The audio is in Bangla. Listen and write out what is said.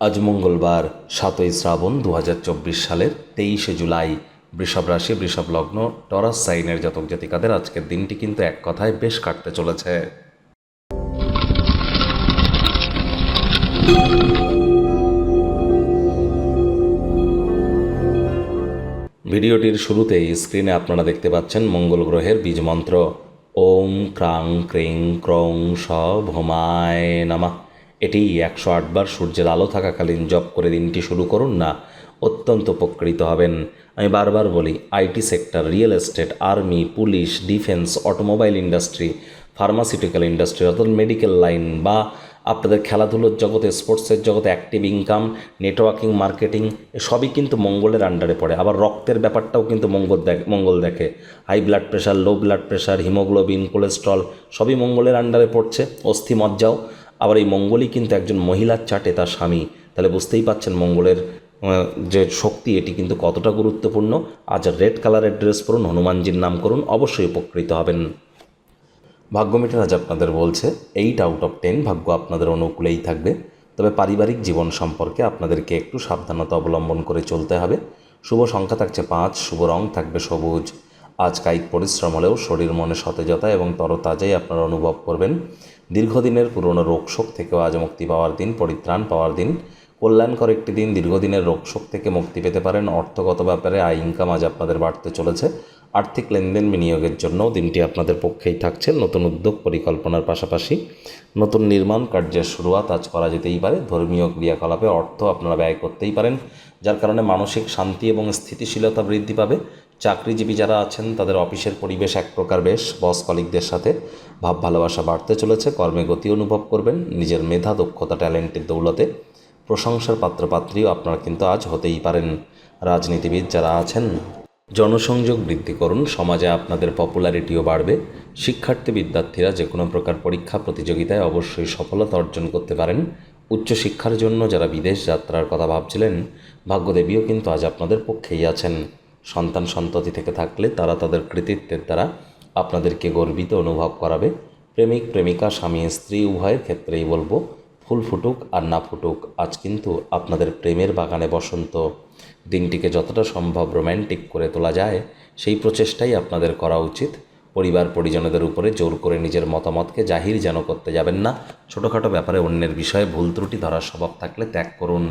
আজ মঙ্গলবার, সাতই শ্রাবণ দু হাজার চব্বিশ সালের তেইশে জুলাই। বৃষভ রাশি, বৃষভ লগ্ন, টরাস সাইনের জাতক জাতিকাদের আজকের দিনটি কিন্তু এক কথায় বেশ কাটতে চলেছে। ভিডিওটির শুরুতেই স্ক্রিনে আপনারা দেখতে পাচ্ছেন মঙ্গল গ্রহের বীজ মন্ত্র। ওম ক্রাং ক্রিং ক্রং স ভোমায় নামা। এটি একশো আটবার সূর্যের আলো থাকাকালীন জব করে দিনটি শুরু করুন না, অত্যন্ত উপকৃত হবেন। আমি বারবার বলি, IT sector, real estate, army, police, defence, automobile industry, pharmaceutical industry, অর্থাৎ মেডিকেল লাইন বা আপনাদের খেলাধুলোর জগতে, স্পোর্টসের জগতে অ্যাক্টিভ ইনকাম, নেটওয়ার্কিং, মার্কেটিং সবই কিন্তু মঙ্গলের আন্ডারে পড়ে। আবার রক্তের ব্যাপারটাও কিন্তু মঙ্গল দেখ, মঙ্গল দেখে। High blood pressure, low blood pressure, haemoglobin, cholesterol সবই মঙ্গলের আন্ডারে পড়ছে। অস্থি মজ্জাও আবার এই মঙ্গলই কিন্তু একজন মহিলার চাটে, তার স্বামী। তাহলে বুঝতেই পাচ্ছেন মঙ্গলের যে শক্তি, এটি কিন্তু কতটা গুরুত্বপূর্ণ। আজ রেড কালারের ড্রেস পরুন, হনুমানজির নাম করুন, অবশ্যই উপকৃত হবেন। ভাগ্য মিটার আজ আপনাদের বলছে এইট আউট অফ টেন ভাগ্য আপনাদের অনুকূলেই থাকবে। তবে পারিবারিক জীবন সম্পর্কে আপনাদেরকে একটু সাবধানতা অবলম্বন করে চলতে হবে। শুভ সংখ্যা থাকছে পাঁচ, শুভ রং থাকবে সবুজ। আজ কায়িক পরিশ্রম হলেও শরীর, মনে সতেজতা এবং তরতাজাই আপনারা অনুভব করবেন। দীর্ঘদিনের পুরনো রোগশোক থেকেও আজ মুক্তি পাওয়ার দিন, পরিত্রাণ পাওয়ার দিন। কল্যাণকর একটি দিন, দীর্ঘদিনের রোগশোক থেকে মুক্তি পেতে পারেন। অর্থগত ব্যাপারে আয় ইনকাম আজ আপনাদের বাড়তে চলেছে। আর্থিক লেনদেন বিনিয়োগের জন্যও দিনটি আপনাদের পক্ষেই থাকছে। নতুন উদ্যোগ পরিকল্পনার পাশাপাশি নতুন নির্মাণ কার্যের শুরুয়াত আজ করা যেতেই পারে। ধর্মীয় ক্রিয়াকলাপে অর্থ আপনারা ব্যয় করতেই পারেন, যার কারণে মানসিক শান্তি এবং স্থিতিশীলতা বৃদ্ধি পাবে। চাকরিজীবী যারা আছেন, তাদের অফিসের পরিবেশ এক প্রকার বেশ। বস কলিকদের সাথে ভাব, ভালোবাসা বাড়তে চলেছে, কর্মে গতি অনুভব করবেন, নিজের মেধা, দক্ষতা, ট্যালেন্টের দৌলতে প্রশংসার পাত্রপাত্রীও আপনারা কিন্তু আজ হতেই পারেন। রাজনীতিবিদ যারা আছেন, জনসংযোগ বৃদ্ধি করুন, সমাজে আপনাদের পপুলারিটিও বাড়বে। শিক্ষার্থী, বিদ্যার্থীরা যে কোনো প্রকার পরীক্ষা, প্রতিযোগিতায় অবশ্যই সফলতা অর্জন করতে পারেন। উচ্চশিক্ষার জন্য যারা বিদেশ যাত্রার কথা ভাবছিলেন, ভাগ্যদেবীও কিন্তু আজ আপনাদের পক্ষেই আছেন। সন্তান সন্ততি থেকে থাকলে তারা তাদের কৃতিত্বের দ্বারা আপনাদেরকে গর্বিত অনুভব করাবে। প্রেমিক, প্রেমিকা, স্বামী, স্ত্রী, উভয়ের ক্ষেত্রেই বলব, ফুল ফুটুক আর না ফুটুক, আজ কিন্তু আপনাদের প্রেমের বাগানে বসন্ত। দিনটিকে যতটা সম্ভব রোম্যান্টিক করে তোলা যায়, সেই প্রচেষ্টাই আপনাদের করা উচিত। পরিবার, পরিজনদের উপরে জোর করে নিজের মতামতকে জাহির যেন করতে যাবেন না। ছোটোখাটো ব্যাপারে অন্যের বিষয়ে ভুল ত্রুটি ধরার স্বভাব থাকলে ত্যাগ করুন।